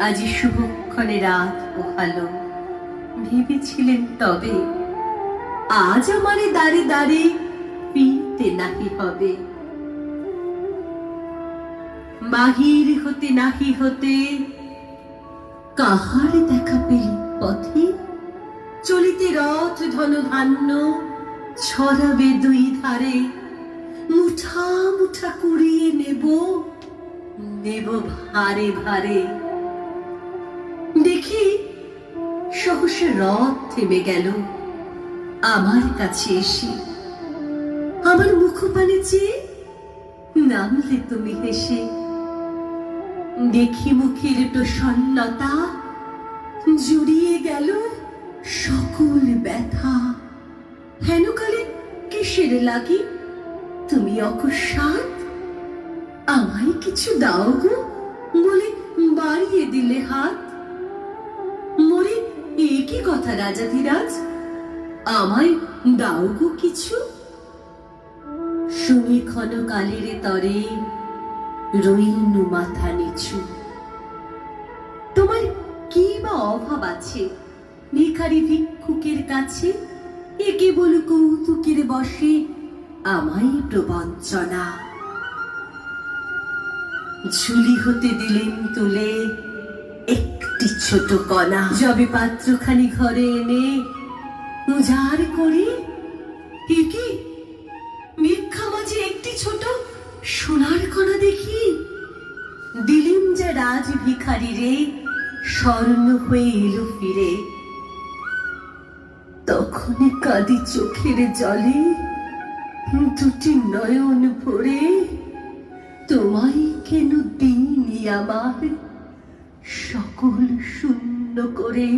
আজি শুভক্ষণে রাত পোহালো। ভেবেছিলেন তবে, আজ আমারে দাঁড়ে দাঁড়ে ফিরতে নাহি হবে। বাহির হতে নাহি হতে কাহার দেখা পেলি পথে? চলিতে রথ ধন ধান্য ছড়াবে দুই ধারে। মুঠা মুঠা কুড়িয়ে নেব নেব ভারে ভারে। সহসা রথ থেমে গেল। আমার কাছে এসে আমার মুখপানে চেয়ে নামলে তুমি হেসে, দেখি মুখের প্রসন্নতা জুড়িয়ে গেল সকল ব্যথা। হেনকালে কিসের লাগি? তুমি অকস্মাৎ আমায় কিছু দাও গো বলে বাড়িয়ে দিলে হাত? এ কি কথা রাজাধিরাজ আমায় দাও গো কিছু। শুনি ক্ষণকালের তরে রইনু মাথা নিচু। তোমার কি বা অভাব আছে? ভিখারি ভিক্ষুকের কাছে এ কেবল কৌতুকের বসে আমায় প্রবঞ্চনা। ঝুলি হতে দিলেন তুলে ছোট কণা যবে পাত্রখানি ঘরে এনে মাঝে একটি ছোট সোনার দেখি। দিলেন যা রাজ ভিখারি রে, স্বর্ণ হয়ে এলো ফিরে। তখনই কাঁদি চোখের জলে, দুটি নয়ন ভরে, তোমায় কেন দিনই আমার করে।